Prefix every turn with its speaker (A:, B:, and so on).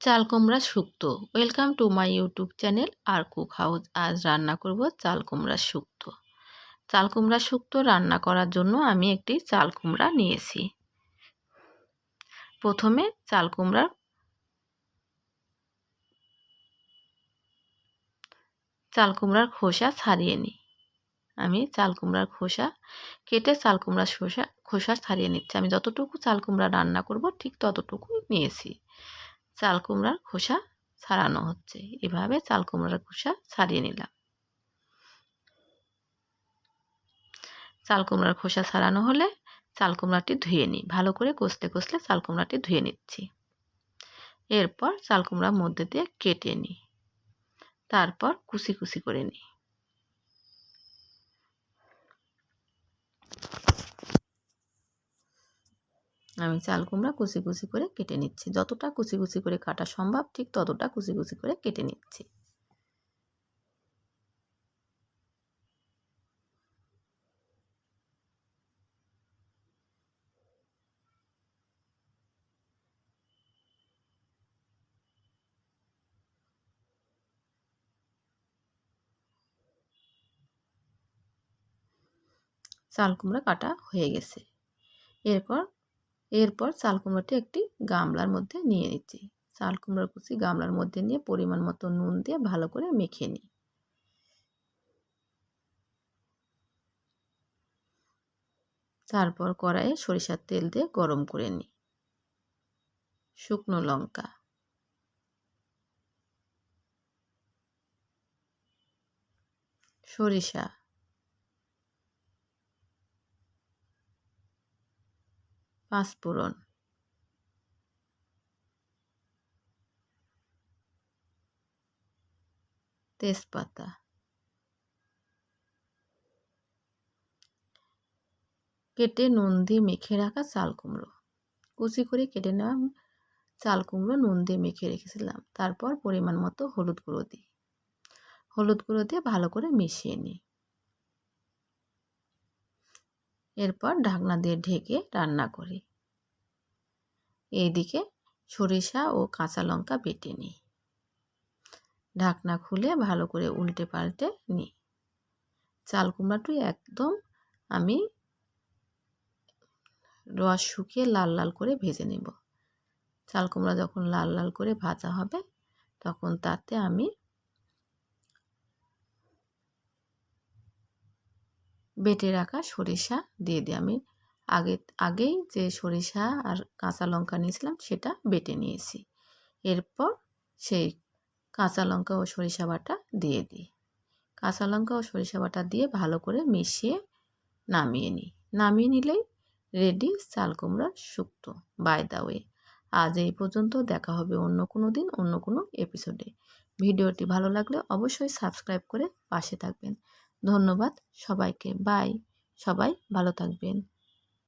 A: চাল কুমড়া শুক্তো। Welcome to my YouTube channel R cook house আজ রান্না করব চাল কুমড়া শুক্তো। চাল কুমড়া শুক্তো রান্না করার জন্য আমি একটি চাল কুমড়া নিয়েছি। প্রথমে চাল কুমড়ার চাল কুমড়ার খোসা ছাড়িয়ে নিই। আমি চাল কুমড়ার খোসা কেটে চাল কুমড়ার খোসা খোসা ছাড়িয়ে নিচ্ছি। আমি যতটুকু চাল কুমড়া রান্না করব ঠিক ততটুকুই নিয়েছি। চাল কুমড়ার খোসা ছাড়ানো হচ্ছে। এভাবে চাল কুমড়ার খোসা ছাড়িয়ে নিলাম। চাল কুমড়ার খোসা ছাড়ানো হলে চাল কুমড়াটি ধুয়ে নিই। ভালো করে কষতে কষলে চাল কুমড়াটি ধুয়ে নিচ্ছি। এরপর চাল কুমড়ার মধ্যে দিয়ে কেটে নিই। তারপর কুচি কুচি করে নিই। আমি চাল কুমড়া কুচি কুচি করে কেটে নিচ্ছি। যতটা কুচি কুচি করে কাটা সম্ভব, ঠিক ততটা কুচি কুচি করে কেটে নিচ্ছি। চাল কুমড়া কাটা হয়ে গেছে। এরপর এরপর চাল কুমড়োটি একটি গামলার মধ্যে নিয়ে নিচ্ছি। চাল কুমড়োর কুচি গামলার মধ্যে নিয়ে পরিমাণ মতো নুন দিয়ে ভালো করে মেখে নিই। তারপর কড়াইয়ে সরিষার তেল দিয়ে গরম করে নিই। শুকনো লঙ্কা। সরিষা। পাঁচফোড়ন তেজপাতা। কেটে নুন দিয়ে মেখে রাখা চাল কুমড়ো। কুচি করে কেটে নেওয়া চাল কুমড়ো নুন দিয়ে মেখে রেখেছিলাম। তারপর পরিমাণ মতো হলুদ গুঁড়ো দিই। হলুদ গুঁড়ো দিয়ে ভালো করে মিশিয়ে নিই। এরপর ঢাকনা দিয়ে ঢেকে রান্না করি। এইদিকে সরিষা ও কাঁচা লঙ্কা বেটে নিই। ঢাকনা খুলে ভালো করে উল্টে পাল্টে নিই। চাল কুমড়াটি একদম আমি রস শুকিয়ে লাল লাল করে ভেজে নেব। চাল কুমড়া যখন লাল লাল করে ভাজা হবে, তখন তাতে আমি বেটে রাখা সরিষা দিয়ে দিই আমি। আগে, আগেই যে সরিষা আর কাঁচা লঙ্কা নিয়েছিলাম সেটা বেটে নিয়েছি। এরপর সেই কাঁচা লঙ্কা ও সরিষা বাটা দিয়ে দিই। কাঁচা লঙ্কা ও সরিষা বাটা দিয়ে ভালো করে মিশিয়ে নামিয়ে নিই। নামিয়ে নিলেই রেডি চাল কুমড়ার শুক্তো। By the way. আজ এই পর্যন্ত দেখা হবে অন্য কোনো দিন, অন্য কোনো এপিসোডে। ভিডিওটি ভালো লাগলে অবশ্যই সাবস্ক্রাইব করে পাশে থাকবেন। ধন্যবাদ সবাইকে। বাই। সবাই ভালো থাকবেন।